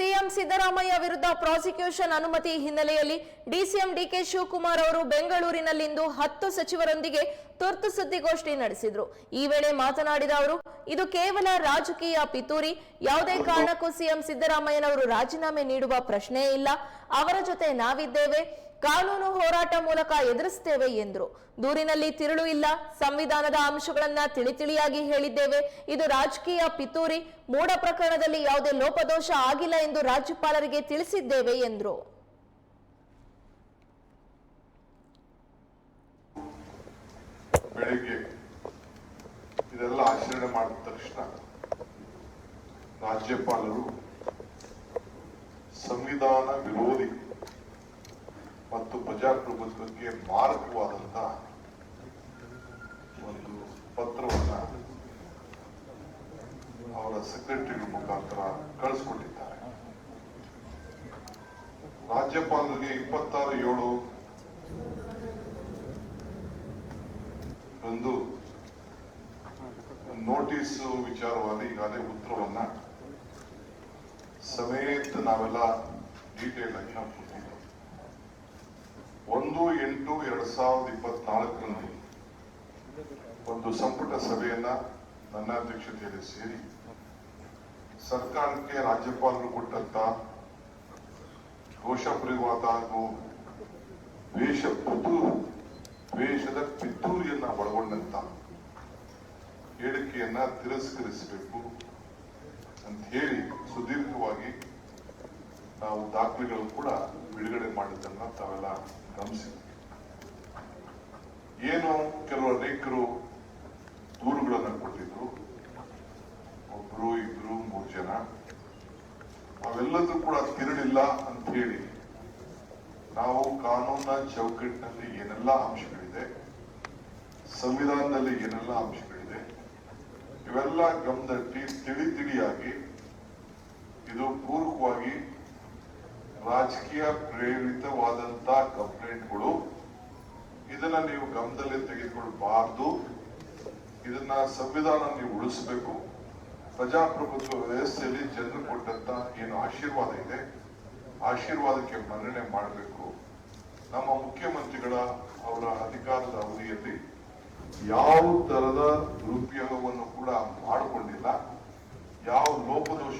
CM Siddaramaiah ವಿರುದ್ಧ prosecution ಅನುಮತಿ ಹಿನ್ನೆಲೆಯಲ್ಲಿ ಡಿಸಿಎಂ ಡಿಕೆ ಶಿವಕುಮಾರ್ ಅವರು ಬೆಂಗಳೂರಿನಲ್ಲಿಂದು ಹತ್ತು ಸಚಿವರೊಂದಿಗೆ ತುರ್ತು ಸುದ್ದಿಗೋಷ್ಠಿ ನಡೆಸಿದ್ರು. ಈ ವೇಳೆ ಮಾತನಾಡಿದ ಅವರು, ಇದು ಕೇವಲ ರಾಜಕೀಯ ಪಿತೂರಿ, ಯಾವುದೇ ಕಾರಣಕ್ಕೂ ಸಿಎಂ ಸಿದ್ದರಾಮಯ್ಯನವರು ರಾಜೀನಾಮೆ ನೀಡುವ ಪ್ರಶ್ನೆಯೇ ಇಲ್ಲ. ಅವರ ಜೊತೆ ನಾವಿದ್ದೇವೆ. ಕಾನೂನು ಹೋರಾಟ ಮೂಲಕ ಎದುರಿಸ್ತೇವೆ ಎಂದರು. ದೂರಿನಲ್ಲಿ ತಿರುಳು ಇಲ್ಲ. ಸಂವಿಧಾನದ ಅಂಶಗಳನ್ನ ತಿಳಿತಿಳಿಯಾಗಿ ಹೇಳಿದ್ದೇವೆ. ಇದು ರಾಜಕೀಯ ಪಿತೂರಿ. ಮೂಢ ಪ್ರಕರಣದಲ್ಲಿ ಯಾವುದೇ ಲೋಪದೋಷ ಆಗಿಲ್ಲ ಎಂದು ರಾಜ್ಯಪಾಲರಿಗೆ ತಿಳಿಸಿದ್ದೇವೆ ಎಂದರು. ಬೆಳಿಗ್ಗೆ ಇದೆಲ್ಲ ಆಚರಣೆ ಮಾಡಿದ ತಕ್ಷಣ ರಾಜ್ಯಪಾಲರು ಸಂವಿಧಾನ ವಿರೋಧಿ ಮತ್ತು ಪ್ರಜಾಪ್ರಭುತ್ವಕ್ಕೆ ಮಾರಕವಾದಂತ ಒಂದು ಪತ್ರವನ್ನ ಅವರ ಸೆಕ್ರೆಟರಿ ಮುಖಾಂತರ ಕಳಿಸ್ಕೊಟ್ಟಿದ್ದಾರೆ. ರಾಜ್ಯಪಾಲರಿಗೆ ಇಪ್ಪತ್ತಾರು ಏಳು ಒಂದು ನೋಟಿಸ್ ವಿಚಾರವಾಗಿ ಈಗಾಗಲೇ ಉತ್ತರವನ್ನ ಸಮೇತ ನಾವೆಲ್ಲ ಡೀಟೇಲ್ ಆಗಿ ನಾವು ಒಂದು ಎಂಟು ಎರಡ್ ಸಾವಿರದ ಇಪ್ಪತ್ನಾಲ್ಕರಲ್ಲಿ ಒಂದು ಸಂಪುಟ ಸಭೆಯನ್ನ ನನ್ನ ಅಧ್ಯಕ್ಷತೆಯಲ್ಲಿ ಸೇರಿ ಸರ್ಕಾರಕ್ಕೆ ರಾಜ್ಯಪಾಲರು ಕೊಟ್ಟಂತ ದೋಷಪೂರಿತವಾದ ಹಾಗೂ ವೇಷ ಪುತು ವೇಷದ ಪಿತೂರಿಯನ್ನ ಒಳಗೊಂಡಂತ ಹೇಳಿಕೆಯನ್ನ ತಿರಸ್ಕರಿಸಬೇಕು ಅಂತ ಹೇಳಿ ಸುದೀರ್ಘವಾಗಿ ನಾವು ದಾಖಲೆಗಳು ಕೂಡ ಬಿಡುಗಡೆ ಮಾಡಿದ್ದನ್ನ ತಾವೆಲ್ಲ ಗಮನಿಸಿದ್ವಿ ಏನು ಕೆಲವು ಅನೇಕರು ದೂರುಗಳನ್ನ ಕೊಟ್ಟಿದ್ರು. ಒಬ್ರು ಇಬ್ರು ಮೂರು ಜನ. ಅವೆಲ್ಲದೂ ಕೂಡ ತಿರುಳಿಲ್ಲ ಅಂತ ಹೇಳಿ ನಾವು ಕಾನೂನ ಚೌಕಟ್ಟಿನಲ್ಲಿ ಏನೆಲ್ಲ ಅಂಶಗಳಿದೆ, ಸಂವಿಧಾನದಲ್ಲಿ ಏನೆಲ್ಲ ಅಂಶಗಳಿದೆ, ಇವೆಲ್ಲ ಗಮನದಟ್ಟಿ ತಿಳಿ ತಿಳಿಯಾಗಿ ಇದು ಪೂರ್ವಕವಾಗಿ ರಾಜಕೀಯ ಪ್ರೇರಿತವಾದಂತ ಕಂಪ್ಲೇಂಟ್ಗಳು ಇದನ್ನ ನೀವು ಗಮನದಲ್ಲಿ ತೆಗೆದುಕೊಳ್ಬಾರ್ದು. ಇದನ್ನ ಸಂವಿಧಾನ ನೀವು ಉಳಿಸಬೇಕು. ಪ್ರಜಾಪ್ರಭುತ್ವ ವ್ಯವಸ್ಥೆಯಲ್ಲಿ ಜನರು ಕೊಟ್ಟಂತ ಏನು ಆಶೀರ್ವಾದ ಇದೆ? ಆಶೀರ್ವಾದಕ್ಕೆ ಮನ್ನಣೆ ಮಾಡಬೇಕು. ನಮ್ಮ ಮುಖ್ಯಮಂತ್ರಿಗಳ ಅವರ ಅಧಿಕಾರದ ಅವಧಿಯಲ್ಲಿ ಯಾವ ತರದ ದುರುಪಯೋಗವನ್ನು ಕೂಡ ಮಾಡಿಕೊಂಡಿಲ್ಲ. ಯಾವ ಲೋಪದೋಷ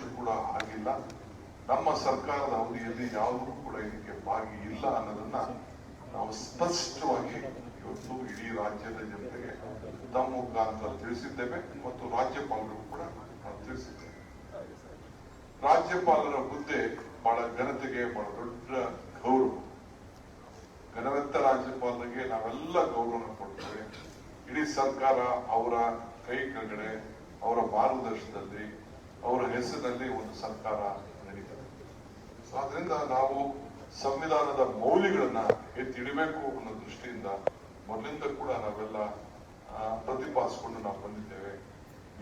ನಮ್ಮ ಸರ್ಕಾರದ ಅವಧಿಯಲ್ಲಿ ಯಾವುದೂ ಕೂಡ ಇದಕ್ಕೆ ಭಾಗಿ ಇಲ್ಲ ಅನ್ನೋದನ್ನ ನಾವು ಸ್ಪಷ್ಟವಾಗಿ ಇವತ್ತು ಇಡೀ ರಾಜ್ಯದ ಜನತೆಗೆ ತಮ್ಮ ಮುಖಾಂತರ ತಿಳಿಸಿದ್ದೇವೆ ಮತ್ತು ರಾಜ್ಯಪಾಲರು ಕೂಡ ತಿಳಿಸಿದ್ದೇವೆ. ರಾಜ್ಯಪಾಲರ ಹುದ್ದೆ ಬಹಳ ಘನತೆಗೆ ಬಹಳ ದೊಡ್ಡ ಗೌರವ. ಘನವೆತ್ತ ರಾಜ್ಯಪಾಲರಿಗೆ ನಾವೆಲ್ಲ ಗೌರವ ಕೊಡ್ತೇವೆ. ಇಡೀ ಸರ್ಕಾರ ಅವರ ಕೈ ಕೆಳಗಡೆ, ಅವರ ಮಾರ್ಗದರ್ಶನದಲ್ಲಿ, ಅವರ ಹೆಸರಿನಲ್ಲಿ ಒಂದು ಸರ್ಕಾರ ನಡೀತದೆ. ಸೊ ಅದರಿಂದ ನಾವು ಸಂವಿಧಾನದ ಮೌಲ್ಯಗಳನ್ನ ಎತ್ತಿಡಬೇಕು ಅನ್ನೋ ದೃಷ್ಟಿಯಿಂದ ಮೊದಲಿಂದ ಕೂಡ ನಾವೆಲ್ಲ ಪ್ರತಿಪಾದಿಸಿಕೊಂಡು ನಾವು ಬಂದಿದ್ದೇವೆ.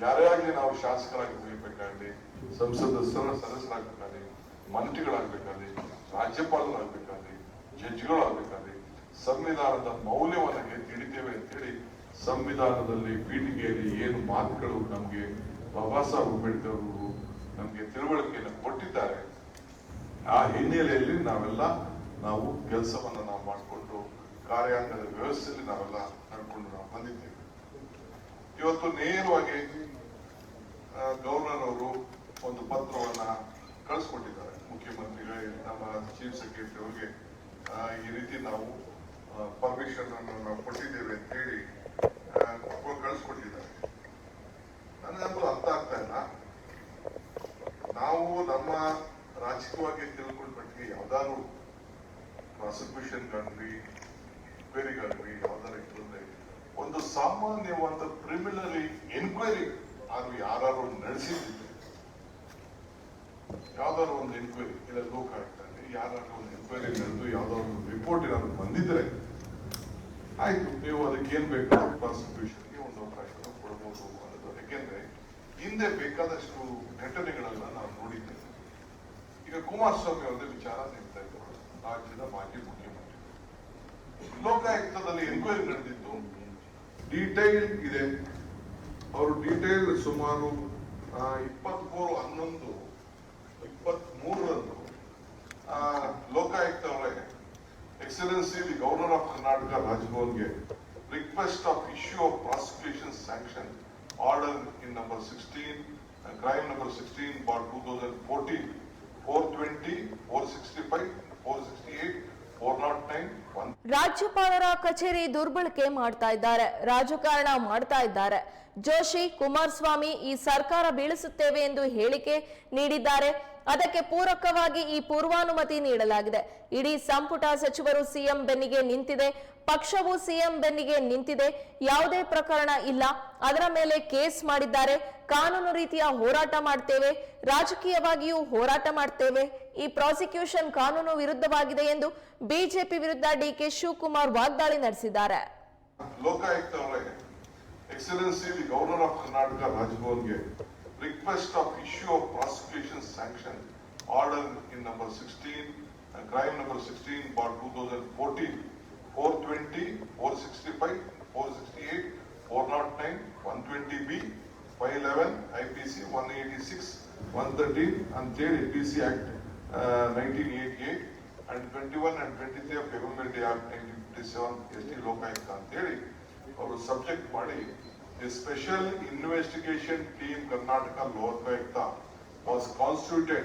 ಯಾರೇ ಆಗಲಿ ನಾವು ಶಾಸಕರಾಗಿ ಉಳಿಬೇಕಾಗಲಿ, ಸಂಸದ ಸದ- ಸದಸ್ಯರಾಗಬೇಕಾಗಲಿ, ಮಂತ್ರಿಗಳಾಗಬೇಕಾಗಲಿ, ರಾಜ್ಯಪಾಲರಾಗಬೇಕಾಗಲಿ, ಜಡ್ಜ್ಗಳಾಗಬೇಕಾಗಲಿ, ಸಂವಿಧಾನದ ಮೌಲ್ಯವನ್ನ ಎತ್ತಿ ಅಂತ ಅಂತೇಳಿ ಸಂವಿಧಾನದಲ್ಲಿ ಪೀಠಿಗೆಯಲ್ಲಿ ಏನು ಮಾತುಗಳು ನಮಗೆ, ಬಾಬಾ ಸಾಹೇಬ್ ಅಂಬೇಡ್ಕರ್ ಅವರು ನಮಗೆ ತಿಳುವಳಿಕೆಯನ್ನು ಕೊಟ್ಟಿದ್ದಾರೆ. ಆ ಹಿನ್ನೆಲೆಯಲ್ಲಿ ನಾವೆಲ್ಲ ನಾವು ಕೆಲಸವನ್ನು ನಾವು ಮಾಡಿಕೊಂಡು ಕಾರ್ಯಾಂಗದ ವ್ಯವಸ್ಥೆಯಲ್ಲಿ ನಾವೆಲ್ಲ ನಡ್ಕೊಂಡು ನಾವು ಬಂದಿದ್ದೇವೆ. ಇವತ್ತು ನೇರವಾಗಿ ಗವರ್ನರ್ ಅವರು ಒಂದು ಪತ್ರವನ್ನ ಕಳಿಸ್ಕೊಟ್ಟಿದ್ದಾರೆ. ಮುಖ್ಯಮಂತ್ರಿಗಳಿಗೆ ನಮ್ಮ ಚೀಫ್ ಸೆಕ್ರೆಟರಿ ಅವರಿಗೆ ಈ ರೀತಿ ನಾವು ಪರ್ಮಿಷನ್ ಅನ್ನು ನಾವು ಕೊಟ್ಟಿದ್ದೇವೆ ಅಂತ ಹೇಳಿ ಆ, ಕಳಿಸ್ಕೊಟ್ಟಿದ್ದಾರೆ ನನಗಂತೂ ಅರ್ಥ ಆಗ್ತಾ ಇಲ್ಲ ನಾವು ನಮ್ಮ ರಾಜಕೀಯವಾಗಿ ತಿಳ್ಕೊಂಡ ಮಟ್ಟಿಗೆ ಯಾವ್ದಾದ್ರು ಪ್ರಾಸಿಕ್ಯೂಷನ್ಗಾಗ್ಲಿ ರಿಪೇರಿಗಾಗ್ಲಿ ಯಾವ್ದಾರ ಇತ್ತಂದ್ರೆ ಒಂದು ಸಾಮಾನ್ಯವಾದ ಕ್ರಿಮಿನಲ್ ಎನ್ಕ್ವೈರಿ ಅದು ಯಾರು ನಡೆಸಿದ್ರೆ, ಯಾವ್ದಾದ್ರು ಒಂದು ಎನ್ಕ್ವೈರಿ ಇಲ್ಲ ಲೋಕಾಯುಕ್ತಲ್ಲಿ ಯಾರಾದ್ರೂ ಒಂದು ಎನ್ಕ್ವೈರಿ ನಡೆದು ಯಾವ್ದಾದ್ರು ಒಂದು ರಿಪೋರ್ಟ್ ಏನಾದ್ರು ಬಂದಿದ್ರೆ, ಆಯ್ತು, ನೀವು ಅದಕ್ಕೆ ಏನ್ ಬೇಕು? ಪ್ರಾಸಿಕ್ಯೂಷನ್ಗೆ ಒಂದು ಅವಕಾಶ ಕೊಡಬಹುದು ಅನ್ನೋದು. ಯಾಕೆಂದ್ರೆ, ಹಿಂದೆ ಬೇಕಾದಷ್ಟು ಘಟನೆಗಳನ್ನ ನಾವು ನೋಡಿದ್ದೇವೆ. ಈಗ ಕುಮಾರಸ್ವಾಮಿ ಅವರದೇ ವಿಚಾರ ಇದ್ರು ರಾಜ್ಯದ ಮಾಜಿ ಮುಖ್ಯಮಂತ್ರಿ. ಲೋಕಾಯುಕ್ತದಲ್ಲಿ ಎನ್ಕ್ವೈರಿ ನಡೆದಿತ್ತು. ಡೀಟೈಲ್ ಇದೆ. ಅವರು ಡೀಟೈಲ್ ಸುಮಾರು ಇಪ್ಪತ್ಮೂರು ಹನ್ನೊಂದು ಇಪ್ಪತ್ತ್ ಮೂರರಂದು ಲೋಕಾಯುಕ್ತ ಅವರೇ excellency the governor of Karnataka ರಾಜಭವನ್ಗೆ request of issue of prosecution sanction order in number sixteen crime number sixteen bar two thousand fourteen four twenty four sixty five ರಾಜ್ಯಪಾಲರ ಕಚೇರಿ ದುರ್ಬಳಕೆ ಮಾಡ್ತಾ ಇದ್ದಾರೆ. ರಾಜಕಾರಣ ಮಾಡ್ತಾ ಇದ್ದಾರೆ. ಜೋಶಿ, ಕುಮಾರಸ್ವಾಮಿ ಈ ಸರ್ಕಾರ ಬೀಳಿಸುತ್ತೇವೆ ಎಂದು ಹೇಳಿಕೆ ನೀಡಿದ್ದಾರೆ. ಅದಕ್ಕೆ ಪೂರಕವಾಗಿ ಈ ಪೂರ್ವಾನುಮತಿ ನೀಡಲಾಗಿದೆ. ಇಡೀ ಸಂಪುಟ ಸಚಿವರು ಸಿಎಂ ಬೆನ್ನಿಗೆ ನಿಂತಿದೆ. ಪಕ್ಷವು ಸಿಎಂ ಬೆನ್ನಿಗೆ ನಿಂತಿದೆ. ಯಾವುದೇ ಪ್ರಕರಣ ಇಲ್ಲ. ಅದರ ಮೇಲೆ ಕೇಸ್ ಮಾಡಿದ್ದಾರೆ. ಕಾನೂನು ರೀತಿಯ ಹೋರಾಟ ಮಾಡ್ತೇವೆ. ರಾಜಕೀಯವಾಗಿಯೂ ಹೋರಾಟ ಮಾಡ್ತೇವೆ. ಈ ಪ್ರಾಸಿಕ್ಯೂಷನ್ ಕಾನೂನು ವಿರುದ್ಧವಾಗಿದೆ ಎಂದು ಬಿಜೆಪಿ ವಿರುದ್ಧ ಡಿಕೆ ಶಿವಕುಮಾರ್ ವಾಗ್ದಾಳಿ ನಡೆಸಿದ್ದಾರೆ. ಲೋಕಾಯುಕ್ತ ಅವರೇ excellency the governor of Karnataka ರಾಜಭವನ್ಗೆ request of issue of prosecution sanction order in number sixteen crime number sixteen bar two thousand fourteen four twenty four sixty five four sixty eight four not nine one twenty B five eleven I P C one eighty six one thirteen ಅಂತೇಳಿ P C act Uh, 1988 and 21 and 23 of Government Day Act 1957, ST Lokayuk theory, our subject body, a special investigation team Karnataka Lokayukta was constituted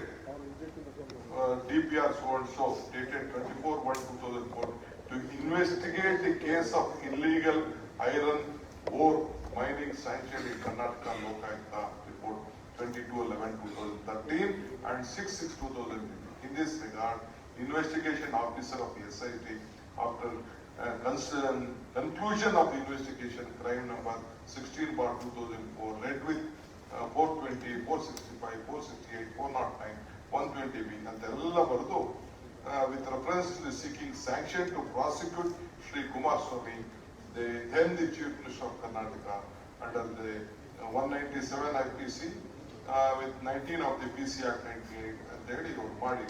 uh, DPR so dated 24 1 2004 to investigate the case of illegal iron ore mining sanctioned in Karnataka local report. 22-11-2013 and 6-6-2015. In this regard, investigation officer of SIT after uh, conclusion of investigation crime number 16 bar 2004 read with uh, 420, 465, 468, 409, 120 being uh, with reference to the seeking sanction to prosecute Sri Kumar Swami, the, then the Chief Minister of Karnataka under the 197 IPC with nineteen of the P C act ninety eight ಅಂತ ಹೇಳಿ ಇವ್ರು ಮಾಡಿ